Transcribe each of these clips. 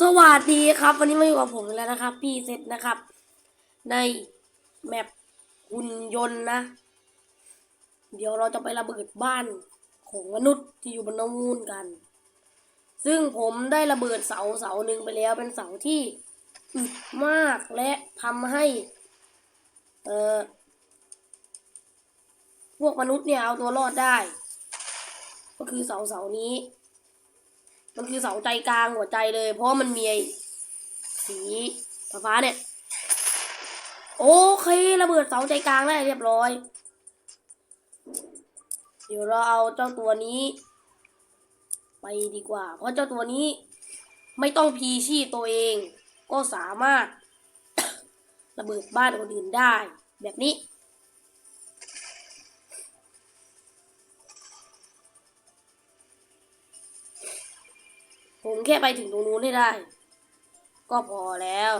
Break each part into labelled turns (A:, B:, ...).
A: สวัสดีครับ วันนี้มาอยู่กับผมแล้วนะครับ พี่เซตนะครับ ในแมปหุ่นยนต์นะ เดี๋ยวเราจะไประเบิดบ้านของมนุษย์ที่อยู่บนนูนกัน ซึ่งผมได้ระเบิดเสาเสาหนึ่งไปแล้วเป็นเสาที่อึดมากและทำให้ เอ่อพวกมนุษย์เนี่ยเอาตัวรอดได้ ก็คือเสาเสานี้ มันคือเสาใจกลางหัวใจเลย เพราะมันมีไอ้สีฟ้าเนี่ย โอเคระเบิดเสาใจกลางได้เรียบร้อย เดี๋ยวเราเอาเจ้าตัวนี้ ไปดีกว่า เพราะเจ้าตัวนี้ไม่ต้องพีชีพตัวเอง ก็สามารถ ระเบิดบ้านคนอื่นได้ แบบนี้ ผมแค่ไปถึงตรงนู้นให้ได้ ก็พอแล้ว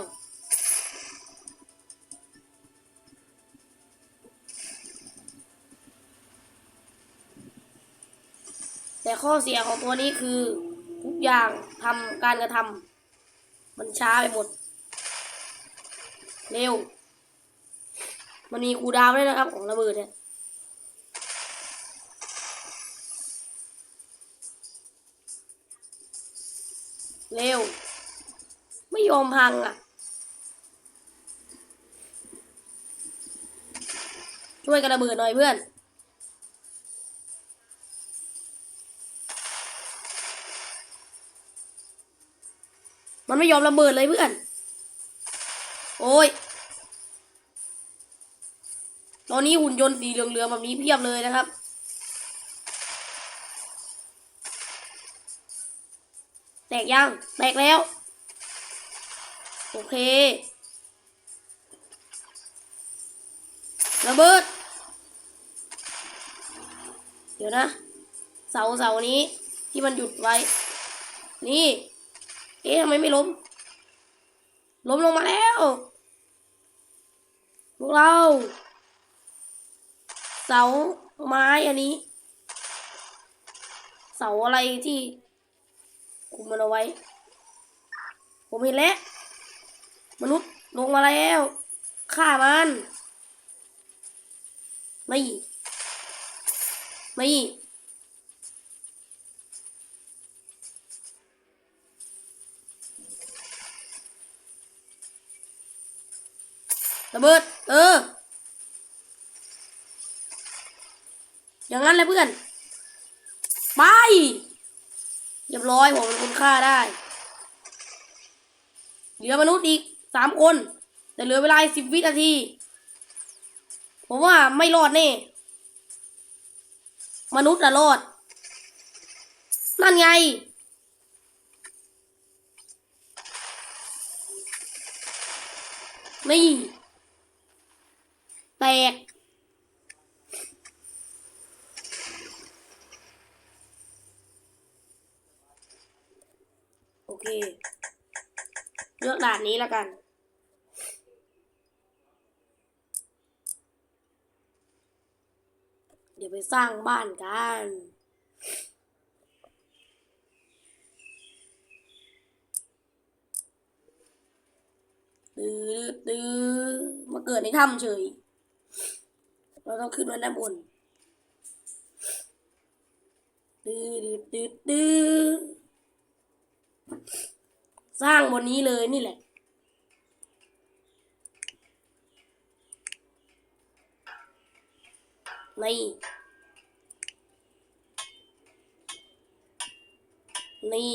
A: แต่ข้อเสียของตัวนี้คือทุกอย่างทำการกระทำมันช้าไปหมด เร็ว มันมีคูดาวด้วยนะครับของระเบิดเนี่ย เร็ว ไม่ยอมพังอะ ช่วยกันระเบิดหน่อยเพื่อนมันไม่ยอมระเบิดเลยเพื่อน โอ้ย ตอนนี้หุ่นยนต์สีเหลืองๆแบบนี้เพียบเลยนะครับ ตกยัง แตกแล้ว โอเค ระเบิด เดี๋ยวนะ เสาเสานี้ที่มันหยุดไว้ นี่ เอ๊ะทำไมไม่ล้ม ล้มลงมาแล้ว พวกเรา เสาไม้อันนี้ เสาอะไรที่ คุมมันเอาไว้ ผมเห็นแล้ว มนุษย์ลงมาแล้วฆ่ามันไม่ไม่ระเบิด เออ อย่างนั้นเลยเพื่อน ไป รียบร้อยผมเป็นคนฆ่าได้ เหลือมนุษย์อีกสามคน แต่เหลือเวลาสิบวินาที ผมว่าไม่รอดแน่ มนุษย์อะรอด นั่นไง นี่ แตก เค เลือกด่านนี้แล้วกัน เดี๋ยวไปสร้างบ้านกันตื้อตื้อมาเกิดในถ้ำเฉย เราต้องขึ้นมาด้านบนตื้อตื้อตื้อตื้อ สร้างบนนี้เลยนี่แหละ นี่ นี่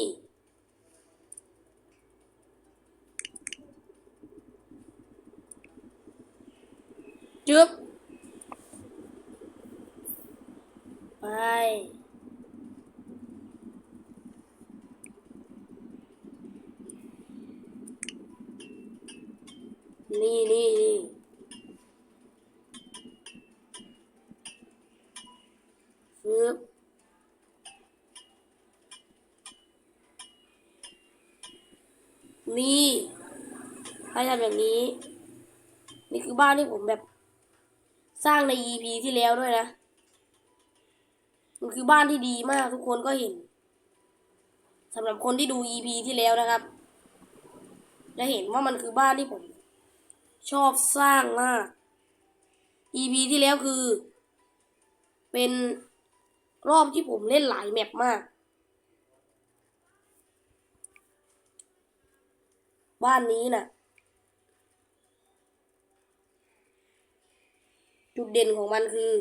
A: จึ๊บไป นี่นี่นี่ฟึบนี่ให้ทำแบบนี้ นี่คือบ้านที่ผมแบบ สร้างใน EP ที่แล้วด้วยนะ มันคือบ้านที่ดีมากทุกคนก็เห็นสำหรับคนที่ดู EP ที่แล้วนะครับ จะเห็นว่ามันคือบ้านที่ผม ชอบสร้างมาก EP ที่แล้วคือ เป็นรอบที่ผมเล่นหลายแมปมาก บ้านนี้น่ะ จุดเด่นของมันคือ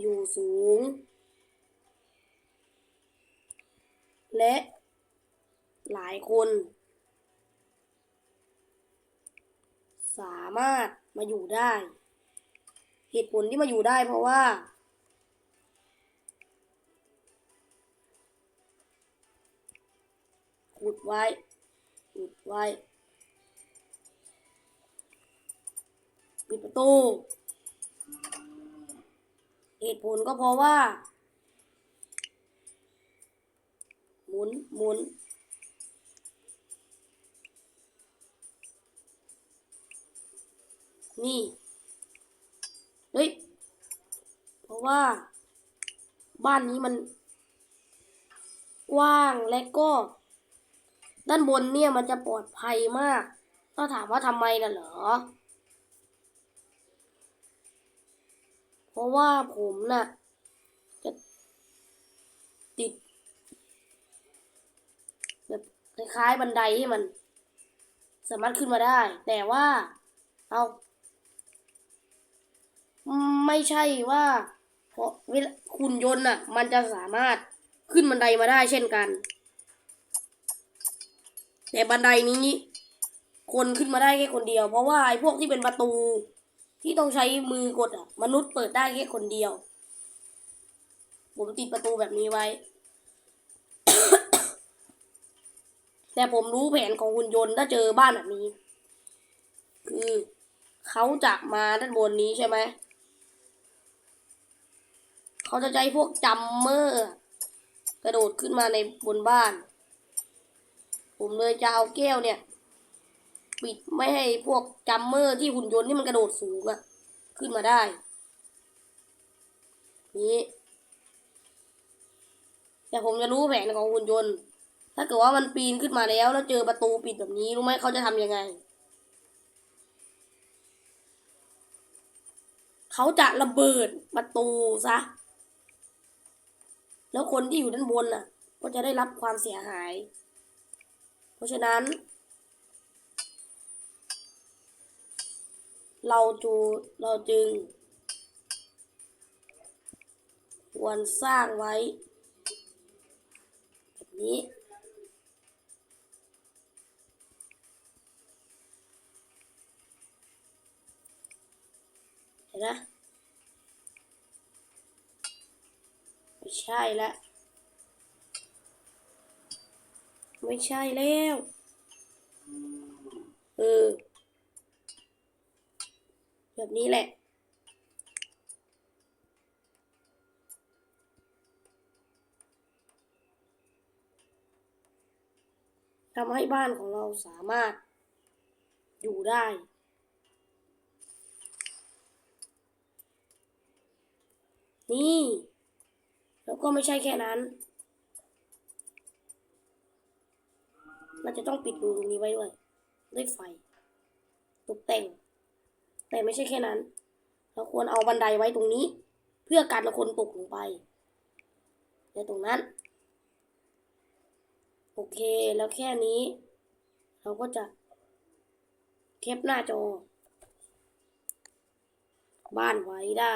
A: อยู่สูง และหลายคน สามารถมาอยู่ได้ เหตุผลที่มาอยู่ได้เพราะว่า ขุดไว้ ขุดไว้ ปิดประตู เหตุผลก็เพราะว่า หมุน หมุน นี่ เฮ้ย เพราะว่า บ้านนี้มัน กว้างและก็ ด้านบนเนี่ยมันจะปลอดภัยมากถ้าถามว่าทำไมน่ะเหรอ เพราะว่าผมน่ะจะติดแบบคล้ายๆบันไดที่มัน สามารถขึ้นมาได้ แต่ว่า เอา ไม่ใช่ว่า เพราะเวลคุณยนต์น่ะ มันจะสามารถขึ้นบันไดมาได้เช่นกัน แต่บันไดนี้ คนขึ้นมาได้แค่คนเดียว เพราะว่าไอ้พวกที่เป็นประตู ที่ต้องใช้มือกดอะ มนุษย์เปิดได้แค่คนเดียว ผมติดประตูแบบนี้ไว้ แต่ผมรู้แผนของหุ่นยนต์ถ้าเจอบ้านแบบนี้ คือเขาจะมาด้านบนนี้ใช่ไหม เขาจะใช้พวกจัมเมอร์ กระโดดขึ้นมาในบนบ้าน ผมเลยจะเอาแก้วเนี่ย ปิดไม่ให้พวกจัมเมอร์ที่หุ่นยนต์ที่มันกระโดดสูงอะขึ้นมาได้ นี้แต่ผมจะรู้แผนของหุ่นยนต์ ถ้าเกิดว่ามันปีนขึ้นมาแล้วแล้วเจอประตูปิดแบบนี้รู้ไหมเขาจะทำยังไง เขาจะระเบิดประตูซะ แล้วคนที่อยู่ด้านบนน่ะ ก็จะได้รับความเสียหาย เพราะฉะนั้น เราจูเราจึง ควรสร้างไว้ แบบนี้เห็นนะ ใช่ละ ไม่ใช่แล้ว เออ แบบนี้แหละ ทำให้บ้านของเราสามารถอยู่ได้นี่ แล้วก็ไม่ใช่แค่นั้น เราจะต้องปิดรูตรงนี้ไว้ด้วย ด้วยไฟ ตกแต่ง แต่ไม่ใช่แค่นั้น เราควรเอาบันไดไว้ตรงนี้ เพื่อกันคนตกลงไปในตรงนั้น โอเค แล้วแค่นี้ เราก็จะแคปหน้าจอ บ้านไว้ได้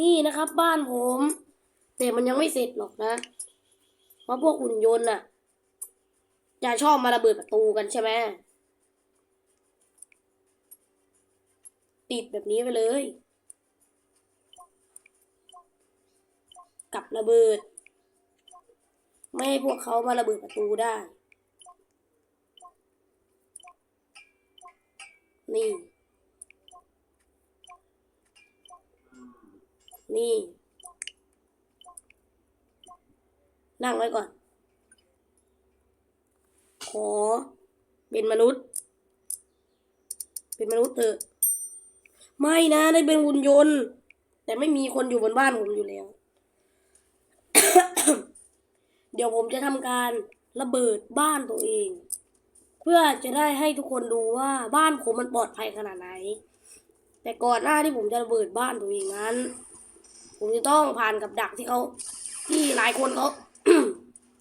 A: นี่นะครับบ้านผม แต่มันยังไม่เสร็จหรอกนะเพราะพวกหุ่นยนต์น่ะจะชอบมาระเบิดประตูกันใช่ไหมติดแบบนี้ไปเลย กับระเบิด ไม่ให้พวกเขามาระเบิดประตูได้ นี่ นี่ นั่งไว้ก่อน ขอ เป็นมนุษย์ เป็นมนุษย์เถอะไม่นะได้เป็นหุ่นยนต์ แต่ไม่มีคนอยู่บนบ้านผมอยู่แล้ว เดี๋ยวผมจะทำการระเบิดบ้านตัวเอง เพื่อจะได้ให้ทุกคนดูว่าบ้านผมมันปลอดภัยขนาดไหน แต่ก่อนหน้าที่ผมจะระเบิดบ้านตัวเองนั้น ผมจะต้องผ่านกับดักที่เขาที่หลายคนเขา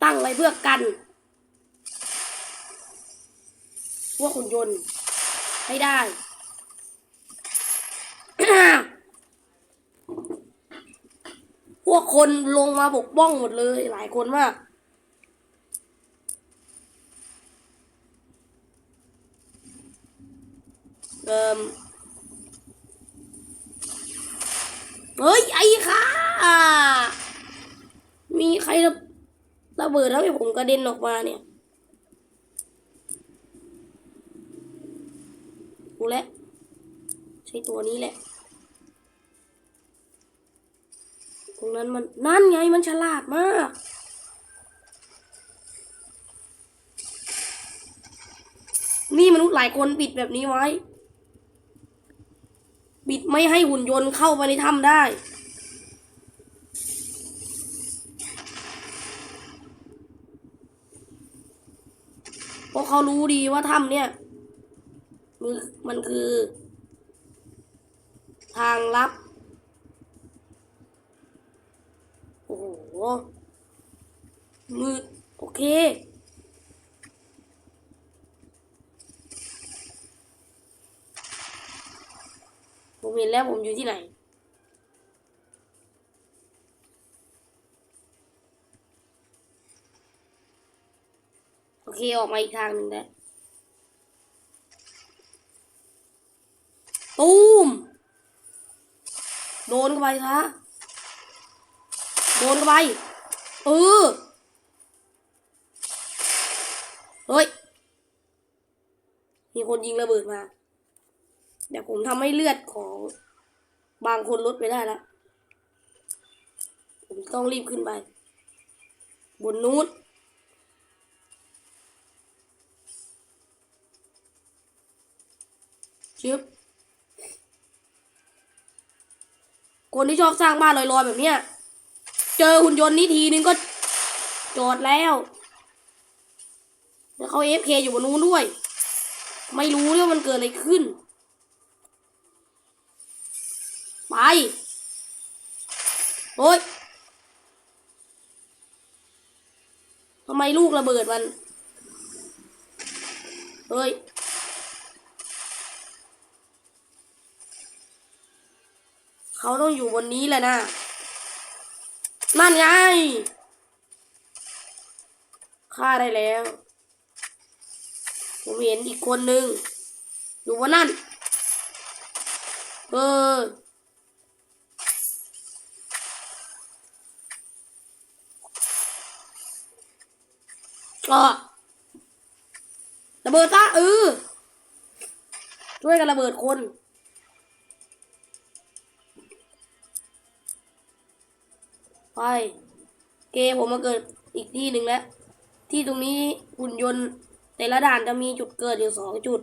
A: ตั้งไว้เพื่อกัน พวกขุนยนต์ให้ได้ พวกคนลงมาปกป้องหมดเลย หลายคนมากเอิม เฮ้ยไอ้ค่ะ มีใครระระเบิดแล้วให้ผมกระเด็นออกมาเนี่ยกูแล้วใช้ตัวนี้แหละ ตรงนั้นมันนั่นไงมันฉลาดมากนี่มนุษย์หลายคนปิดแบบนี้ไว้ ปิดไม่ให้หุ่นยนต์เข้าไปในถ้ำได้ เพราะเขารู้ดีว่าถ้ำเนี่ยมันมันคือ ทางลับ โอ้โหมืด โอเค เห็นแล้วผมอยู่ที่ไหน โอเค ออกมาอีกทางหนึ่งแล้วตูมโดนเข้าไปซะโดนเข้าไปเออเฮ้ย มีคนยิงระเบิดมา เดี๋ยวผมทำให้เลือดของบางคนลดไปได้แล้ว ผมต้องรีบขึ้นไป บนนู้นชึบคนที่ชอบสร้างบ้านลอยๆแบบเนี้ย เจอหุ่นยนต์นี้ทีนึงก็จอดแล้วแล้วเขาเอฟเคอยู่บนนู้นด้วย ไม่รู้ว่ามันเกิดอะไรขึ้น ไป โอ๊ยทำไมลูกระเบิดมัน เฮ้ย เขาต้องอยู่บนนี้แหละนะนั่นไงฆ่าได้แล้ว ผมเห็นอีกคนนึง อยู่บนนั่น เออ ก็ระเบิดซะเออช่วยกันระเบิดคนไปเกมผมมาเกิดอีกที่หนึ่งแล้ว ที่ตรงนี้หุ่นยนต์แต่ละด่านจะมีจุดเกิดอยู่สองจุด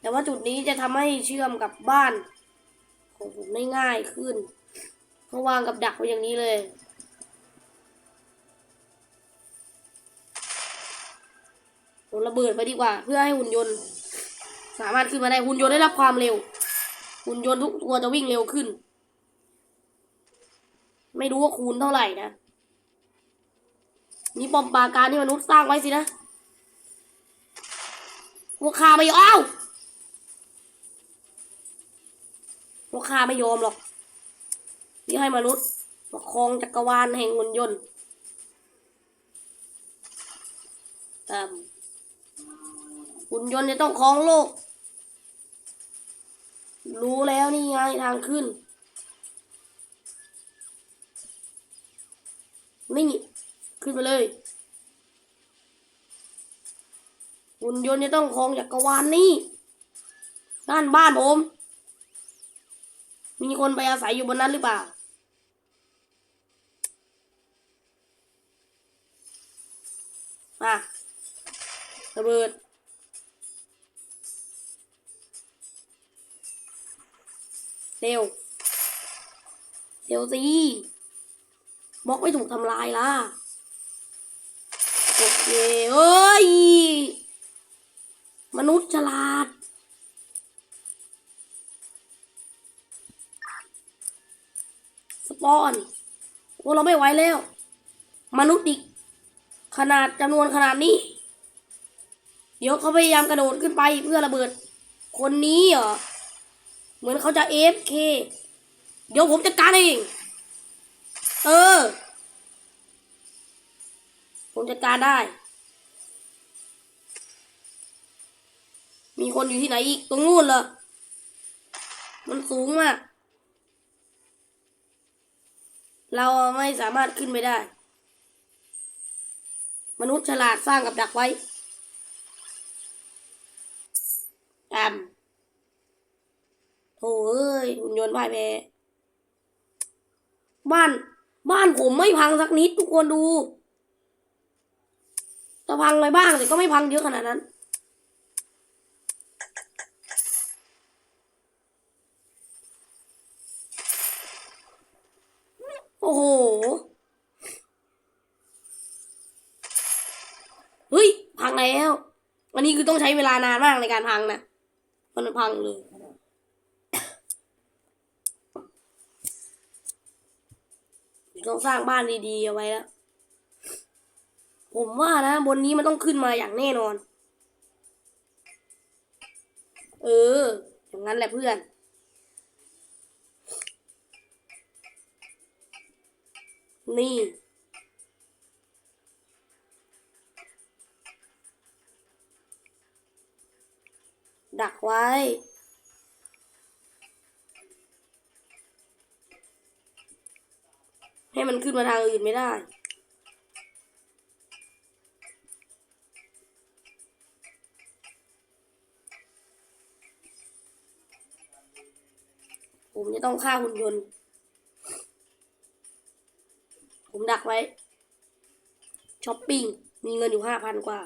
A: แต่ว่าจุดนี้จะทำให้เชื่อมกับบ้าน ของผมได้ง่ายขึ้นเพราะวางกับดักไว้อย่างนี้เลย ผมระเบิดไปดีกว่า เพื่อให้หุ่นยนต์ สามารถขึ้นมาได้หุ่นยนต์ได้รับความเร็ว หุ่นยนต์ทุกตัวจะวิ่งเร็วขึ้น ไม่รู้ว่าคูณเท่าไหร่นะ นี่ปอมปาการที่มนุษย์สร้างไว้สินะพวกข้าไม่ยอมเอ้าพวกข้าไม่ยอมหรอกที่ให้มนุษย์ประคองจักรวาลแห่งหุ่นยนต์เอิ่ม หุ่นยนต์จะต้องครองโลก รู้แล้วนี่ไงทางขึ้น นี่ ขึ้นไปเลยหุ่นยนต์จะต้องครองจักรวาลนี่ด้านบ้านผม มีคนไปอาศัยอยู่บนนั้นหรือเปล่ามาระเบิด เร็ว เร็วสิบล็อกไม่ถูกทำลายล่ะ โอเคเอ้ย มนุษย์ฉลาด สปอน โอ้เราไม่ไหวแล้ว มนุษย์อีก ขนาดจำนวนขนาดนี้ เดี๋ยวเขาพยายามกระโดดขึ้นไปเพื่อระเบิด คนนี้เหรอ เหมือนเขาจะเอฟเคเดี๋ยวผมจัดการเอง เออ ผมจัดการได้ มีคนอยู่ที่ไหนอีก ตรงนู้นเหรอ มันสูงมาก เราไม่สามารถขึ้นไปได้ มนุษย์ฉลาดสร้างกับดักไว้แอม โถ่เอ้ยหุ่นยนต์พ่ายแพ้บ้าน บ้านผมไม่พังสักนิดทุกคนดูจะพังไปบ้างแต่ก็ไม่พังเยอะขนาดนั้น โอ้โห เฮ้ย พังแล้ว อันนี้คือต้องใช้เวลานานมากในการพังนะ มันพังเลย ต้องสร้างบ้านดีๆเอาไว้แล้ว ผมว่านะ บนนี้มันต้องขึ้นมาอย่างแน่นอน เออ อย่างนั้นแหละเพื่อน นี่ดักไว้ ให้มันขึ้นมาทางอื่นไม่ได้ผมจะต้องฆ่าหุ่นยนต์ ผมดักไว้ ช้อปปิ้ง มีเงินอยู่ห้าพันกว่า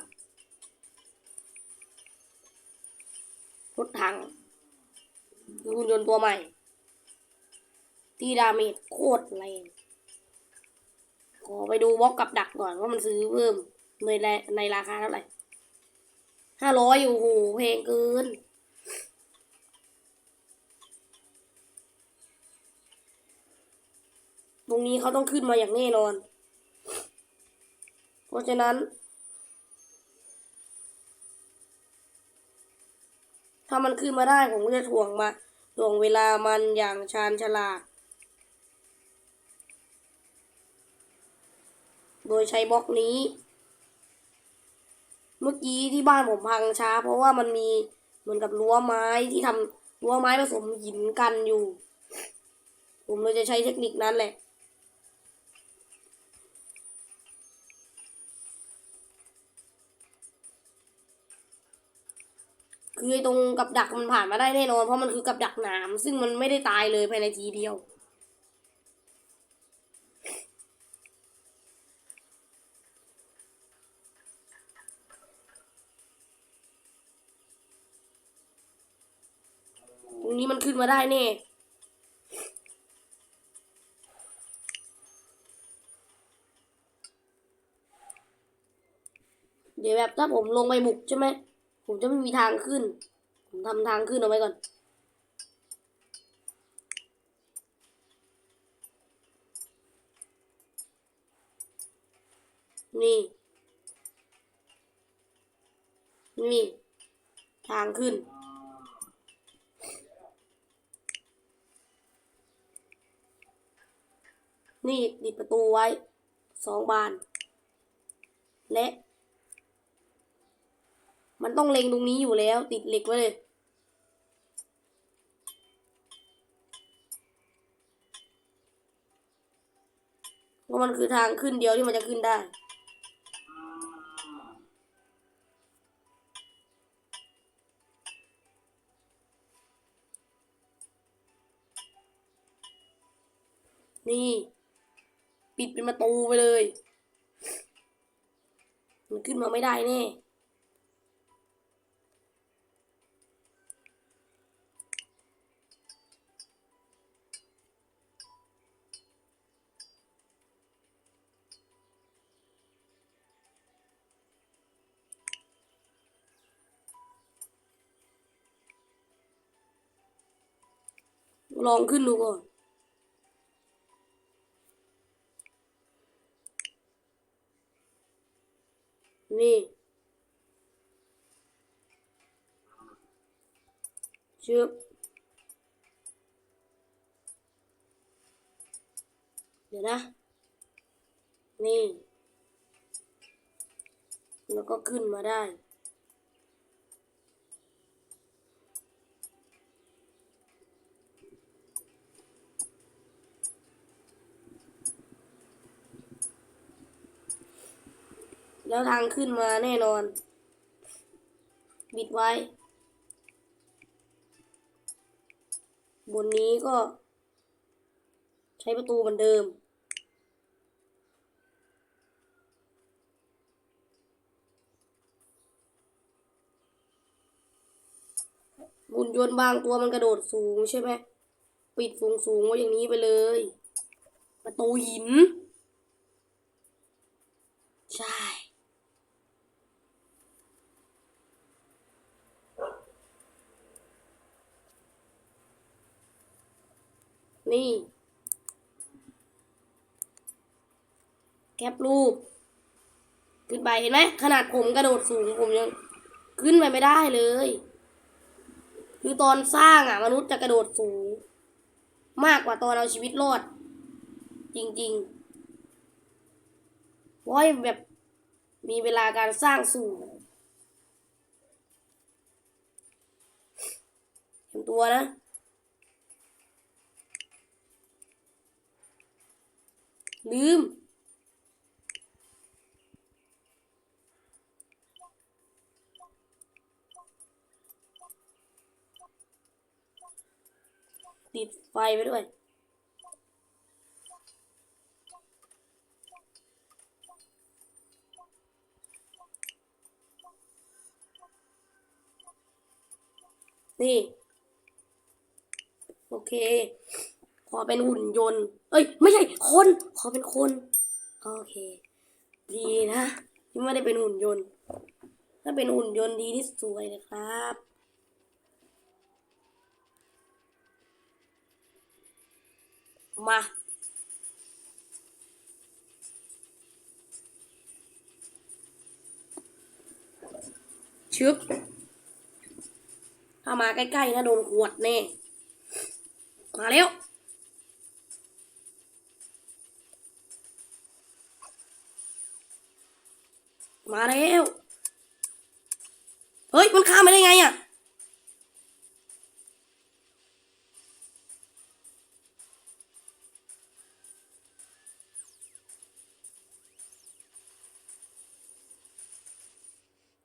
A: รถถังคือหุ่นยนต์ตัวใหม่ ที่ดาเมจโคตรแรง ขอไปดูบล็อกกับดักก่อนว่ามันซื้อเพิ่มในในราคาเท่าไหร่ห้าร้อยโอ้โหแพงเกินตรงนี้เขาต้องขึ้นมาอย่างแน่นอน เพราะฉะนั้น ถ้ามันขึ้นมาได้ผมก็จะถ่วงมาถ่วงเวลามันอย่างชาญฉลาด ดยใช้บล็อกนี้ เมื่อกี้ที่บ้านผมพังช้า เพราะว่ามันมีเหมือนกับรั้วไม้ที่ทำรั้วไม้ผสมหินกันอยู่ ผมเลยจะใช้เทคนิคนั้นแหละคือตรงกับดักมันผ่านมาได้แน่นอนเพราะมันคือกับดักหนามซึ่งมันไม่ได้ตายเลยภายในทีเดียว รงนี้มันขึ้นมาได้แน่เดี๋ยวแบบถ้าผมลงไปบุกใช่ไหม ผมจะไม่มีทางขึ้น ผมทำทางขึ้นเอาไว้ก่อน นี่ นี่ ทางขึ้น นี่ติดประตูไว้สองบาน และ มันต้องเล็งตรงนี้อยู่แล้ว ติดเหล็กไว้เลยเพราะมันคือทางขึ้นเดียวที่มันจะขึ้นได้นี่ ปิดเป็นประตูไปเลย มันขึ้นมาไม่ได้แน่ลองขึ้นดูก่อน ชึบเดี๋ยวนะ นี่ แล้วก็ขึ้นมาได้แล้วทางขึ้นมาแน่นอน บิดไว้ บนนี้ก็ ใช้ประตูเหมือนเดิมหุ่นยนต์บางตัวมันกระโดดสูงใช่ไหม ปิดสูงสูงๆไว้อย่างนี้ไปเลย ประตูหิน ใช่ นี่ แคปรูป ขึ้นไปเห็นไหม ขนาดผมกระโดดสูงผมยังขึ้นไปไม่ได้เลย คือตอนสร้างอะ มนุษย์จะกระโดดสูง มากกว่าตอนเอาชีวิตรอด จริงๆเพราะให้แบบมีเวลาการสร้างสูงเห็นตัวนะ ลืม ติดไฟไปด้วย นี่ โอเค อเป็นหุ่นยนต์ เอ้ย ไม่ใช่คน ขอเป็นคน โอเค ดีนะที่ไม่ได้เป็นหุ่นยนต์ ถ้าเป็นหุ่นยนต์ดีที่สวยเลยครับมา ชึบถ้ามาใกล้ ๆ นะ โดนขวดแน่ มาแล้ว มาแล้ว เฮ้ย มันข้ามไปได้ไงอะ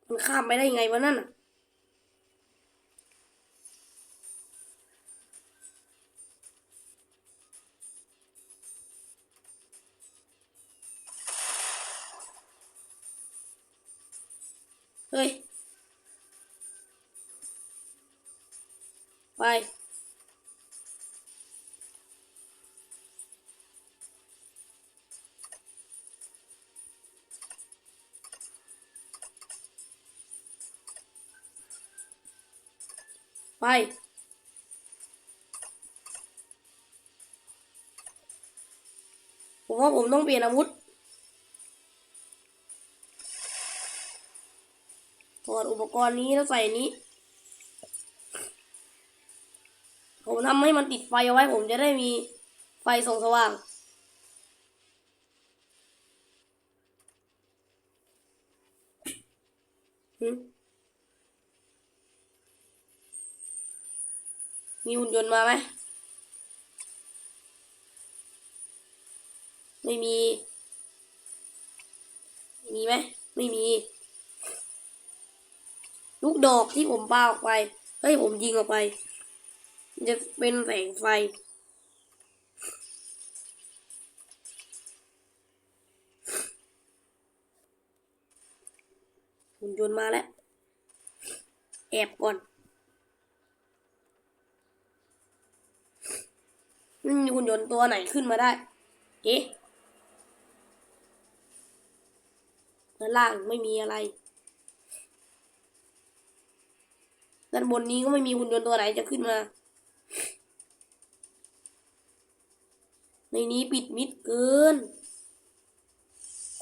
A: มันข้ามไปได้ไงวะนั่นอะ เฮ้ย ไป ไป ผมว่าผมต้องเปลี่ยนอาวุธ ปกรณ์นี้แล้วใส่นี้ ผมทำให้มันติดไฟเอาไว้ ผมจะได้มีไฟส่องสว่าง มีหุ่นยนต์มาไหม ไม่มี มีไหม ไม่มี ลูกดอกที่ผมปาออกไปเฮ้ยผมยิงออกไป จะเป็นแสงไฟ หุ่นยนต์มาแล้ว แอบก่อนม่มีหุ่นยนต์ตัวไหนขึ้นมาได้ เอ๊ะด้านล่างไม่มีอะไร ด้านบนนี้ก็ไม่มีหุ่นยนต์ตัวไหนจะขึ้นมา ในนี้ปิดมิดเกิน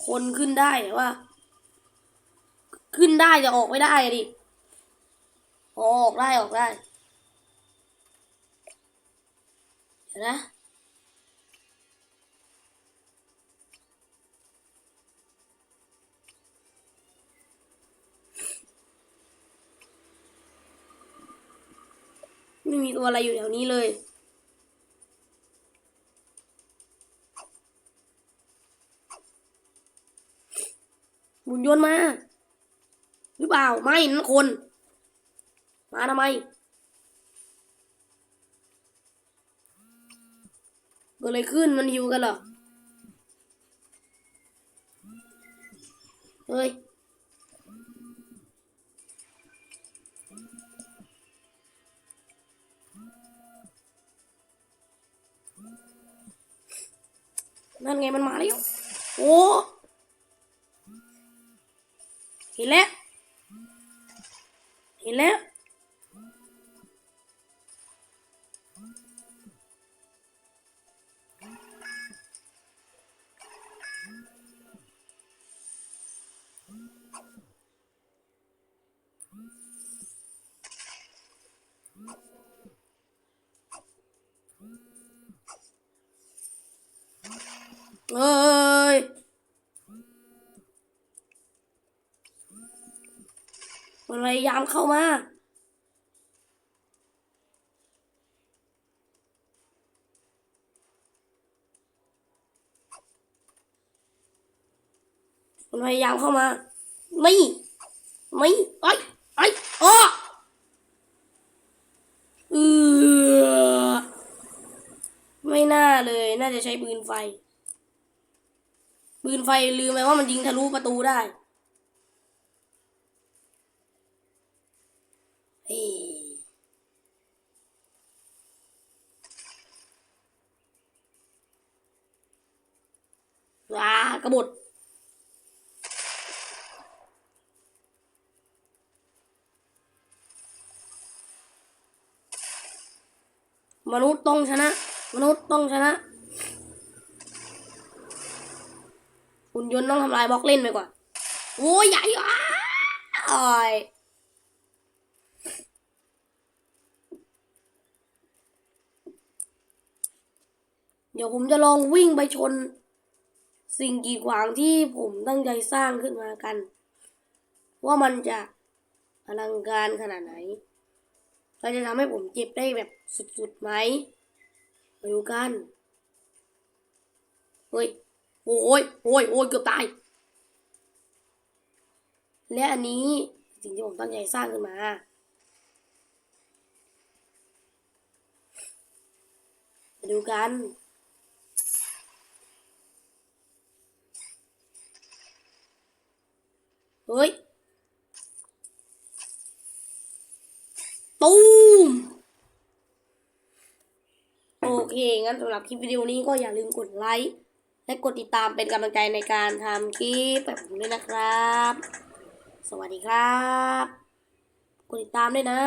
A: คนขึ้นได้แต่ว่า ขึ้นได้จะออกไม่ได้ดิออออกได้ออกได้เดี๋ยวนะ ไม่มีตัวอะไรอยู่แถวนี้เลยหุ่นยนต์มา หรือเปล่า ไม่นั่นคน มาทำไมเกิดอะไรขึ้นมันหิวกันเหรอ เฮ้ย นั่นไงมันมาแล้ว โอ้เห็นแล้วเห็นแล้วายามเข้ามามันพยายามเข้ามา ไม่ ไม่ไอ้ไอ้อ้อเออไม่น่าเลย น่าจะใช้ปืนไฟ ปืนไฟลืมไปว่ามันยิงทะลุประตูได้ เฮ้ยว้า กระบดมนุษย์ต้องชนะ มนุษย์ต้องชนะหุ่นยนต์ต้องทำลายบล็อกเล่นไปก่อนโอ้ยใหญ่อะอยเดี๋ยวผมจะลองวิ่งไปชน สิ่งกีดขวางที่ผมตั้งใจสร้างขึ้นมากัน ว่ามันจะอลังการขนาดไหนเราจะทำให้ผมเจ็บได้แบบสุดๆไหมมาดูกัน เฮ้ย โอ้ยโอ้ยโอ้ยเกือบตาย และอันนี้สิ่งที่ผมตั้งใจสร้างขึ้นมา มาดูกัน เฮ้ยตูมโอเค งั้นสำหรับคลิปวิดีโอนี้ก็อย่าลืมกดไลค์ และกดติดตามเป็นกำลังใจในการทำคลิปแบบผมด้วยนะครับ สวัสดีครับ กดติดตามด้วยนะ